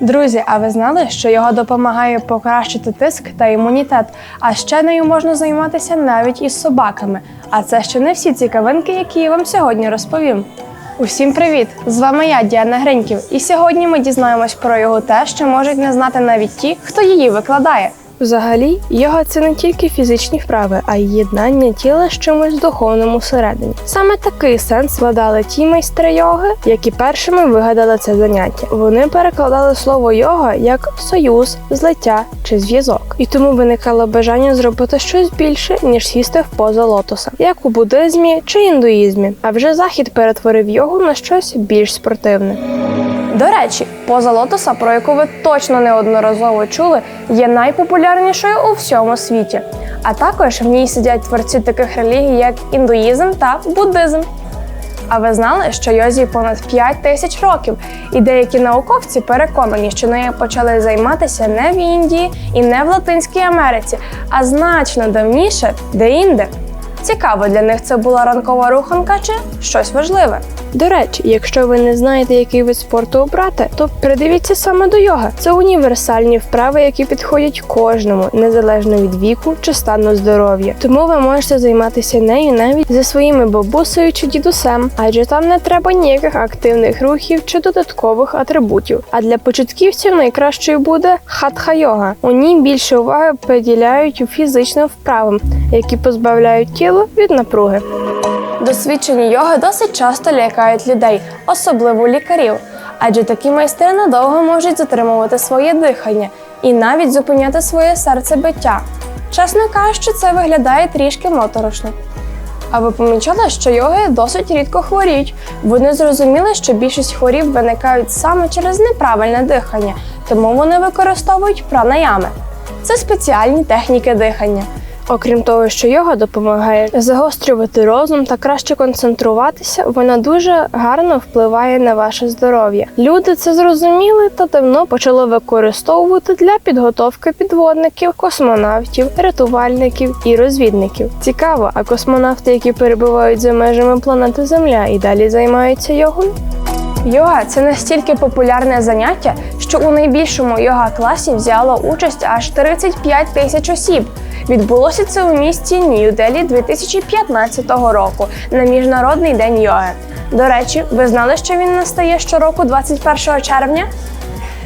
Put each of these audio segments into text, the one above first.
Друзі, а ви знали, що його допомагає покращити тиск та імунітет? А ще нею можна займатися навіть із собаками. А це ще не всі цікавинки, які я вам сьогодні розповім. Усім привіт! З вами я, Діана Гриньків, і сьогодні ми дізнаємось про його те, що можуть не знати навіть ті, хто її викладає. Взагалі, йога це не тільки фізичні вправи, а й єднання тіла з чимось духовним усередині. Саме такий сенс вкладали ті майстри йоги, які першими вигадали це заняття. Вони перекладали слово йога як союз, злиття чи зв'язок, і тому виникало бажання зробити щось більше ніж сісти в позу лотоса, як у буддизмі чи індуїзмі. А вже захід перетворив йогу на щось більш спортивне. До речі, поза лотоса, про яку ви точно неодноразово чули, є найпопулярнішою у всьому світі. А також в ній сидять творці таких релігій, як індуїзм та буддизм. А ви знали, що йозі понад 5 тисяч років, і деякі науковці переконані, що нею почали займатися не в Індії і не в Латинській Америці, а значно давніше де-інде. Цікаво, для них це була ранкова руханка чи щось важливе. До речі, якщо ви не знаєте, який вид спорту обрати, то придивіться саме до йога. Це універсальні вправи, які підходять кожному, незалежно від віку чи стану здоров'я. Тому ви можете займатися нею навіть зі своїми бабусею чи дідусем, адже там не треба ніяких активних рухів чи додаткових атрибутів. А для початківців найкращою буде хатха-йога. У ній більше уваги приділяють фізичним вправам, які позбавляють тіло від напруги. Досвідчені йоги досить часто лякають людей, особливо лікарів, адже такі майстри надовго можуть затримувати своє дихання і навіть зупиняти своє серцебиття. Чесно кажучи, це виглядає трішки моторошно. А ви помічали, що йоги досить рідко хворіють. Вони зрозуміли, що більшість хворіб виникають саме через неправильне дихання, тому вони використовують пранаями. Це спеціальні техніки дихання. Окрім того, що йога допомагає загострювати розум та краще концентруватися, вона дуже гарно впливає на ваше здоров'я. Люди це зрозуміли та давно почали використовувати для підготовки підводників, космонавтів, рятувальників і розвідників. Цікаво, а космонавти, які перебувають за межами планети Земля і далі займаються йогою? Йога це настільки популярне заняття, що у найбільшому йога-класі взяло участь аж 35 тисяч осіб. Відбулося це у місті Нью-Делі 2015 року на Міжнародний день йоги. До речі, ви знали, що він настає щороку 21 червня?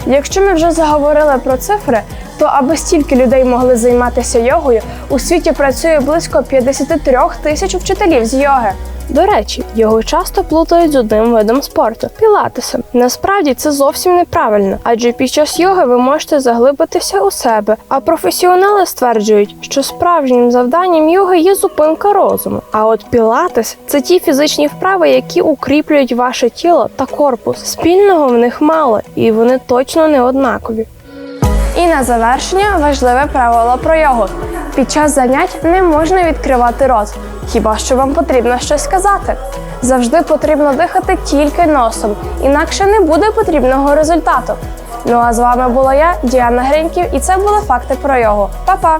Якщо ми вже заговорили про цифри, то аби стільки людей могли займатися йогою, у світі працює близько 53 тисяч вчителів з йоги. До речі, його часто плутають з одним видом спорту пілатесом. Насправді це зовсім неправильно, адже під час йоги ви можете заглибитися у себе. А професіонали стверджують, що справжнім завданням йоги є зупинка розуму. А от пілатес це ті фізичні вправи, які укріплюють ваше тіло та корпус. Спільного в них мало, і вони точно не однакові. І на завершення важливе правило про йогу. Під час занять не можна відкривати рот, хіба що вам потрібно щось сказати. Завжди потрібно дихати тільки носом, інакше не буде потрібного результату. Ну а з вами була я, Діана Гриньків, і це були факти про йогу. Па-па!